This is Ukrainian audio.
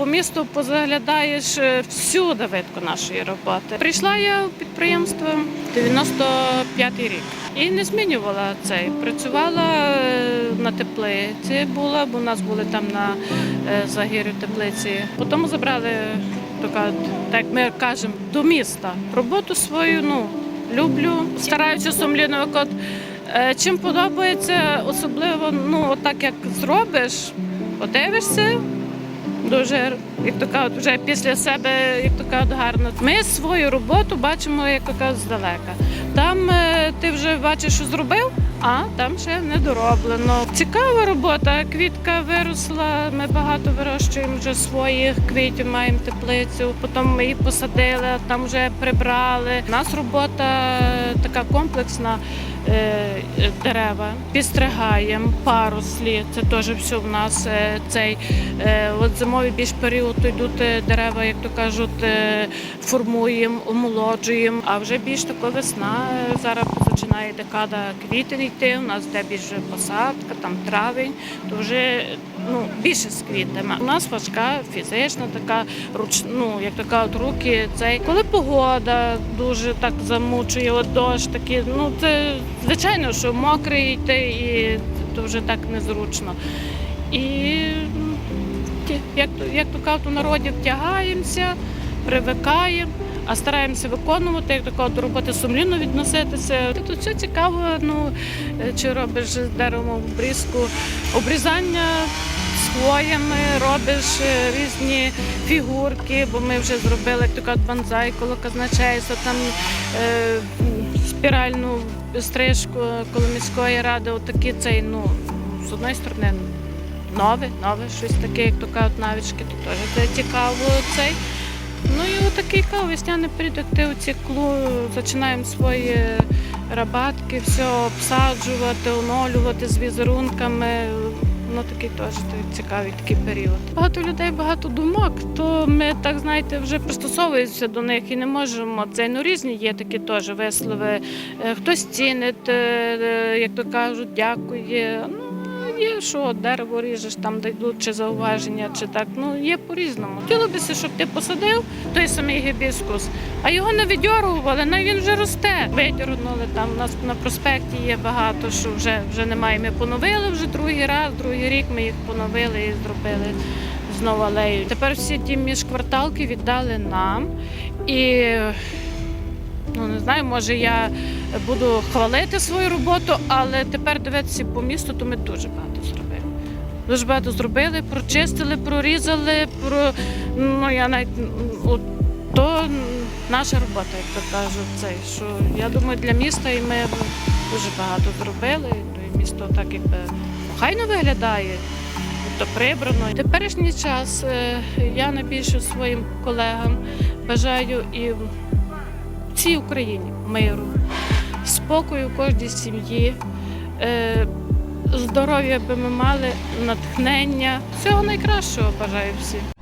по місту позаглядаєш е, всюди видко нашої роботи. Прийшла я в підприємство 95-й рік і не змінювала цей. Працювала е, на теплиці, була, бо у нас були там на е, загір'ю теплиці. Потім забрали така, так ми кажемо, до міста. Роботу свою ну, люблю, стараюся сумлінно виконувати. Чим подобається, особливо, ну, отак як зробиш, подивишся, дуже, як то кажуть, вже після себе, як то кажуть, гарно. Ми свою роботу бачимо, як то кажуть, здалека. Там е, ти вже бачиш, що зробив, а там ще не дороблено. Цікава робота. Квітка виросла. Ми багато вирощуємо вже своїх квітів, маємо теплицю. Потім ми її посадили, там вже прибрали. У нас робота така комплексна. Е, Дерева підстригаємо, паруслі. Це теж все в нас е, цей е, от зимовий більш період йдуть дерева, як то кажуть, формуємо, омолоджуємо. А вже більш тако весна. Зараз починає декада квітень йти. У нас де більше посадка, там травень, то вже ну, більше з квітами. У нас важка, фізична така руч, ну, як то кажуть, руки. Цей коли погода дуже так замучує, от дощ такий, ну це звичайно, що мокрий йти і то вже так незручно. І як, то- як то кажуть, у народі втягаємося, привикаємо. А стараємося виконувати, як такого до роботи сумлінно відноситися. Тут все цікаво, ну чи робиш з деревом обрізку, обрізання з хвоями, робиш е, різні фігурки, бо ми вже зробили як то кажуть, банзай коло казначейства, там е, спіральну стрижку коло міської ради. Отакі цей, ну з одної сторони. Нове, нове, щось таке, як то кажуть, навички, то теж цікаво цей. Ну і отакий кав, весняний період актив циклу. Починаємо свої рабатки, все обсаджувати, оновлювати з візерунками. Ну такий теж цікавий такий період. Багато людей, багато думок, то ми так знаєте вже пристосовуємося до них і не можемо. Це ну різні є такі теж вислови. Е, Хтось цінить, е, е, як то кажуть, дякує. Ну, Є, що дерево ріжеш, там дайдуть чи зауваження, чи так. Ну є по-різному. Хотілося б, щоб ти посадив той самий гібіскус, а його не відьорували, навіть він вже росте. Видьорнули там. У нас на проспекті є багато, що вже, вже немає. Ми поновили вже другий раз, другий рік ми їх поновили і зробили знову алею. Тепер всі ті міжкварталки віддали нам. І ну не знаю, може я буду хвалити свою роботу, але тепер дивитися по місту, то ми дуже багато зробили. Дуже багато зробили, прочистили, прорізали, про ну я навіть от, то наша робота, як то кажуть, цей, що я думаю, для міста і ми дуже багато зробили. Ну, і місто так якби хайно виглядає. То прибрано. Теперішній час е, я найбільше своїм колегам бажаю і всій Україні миру, спокою кожній сім'ї, е, здоров'я би ми мали, натхнення. Всього найкращого бажаю всім.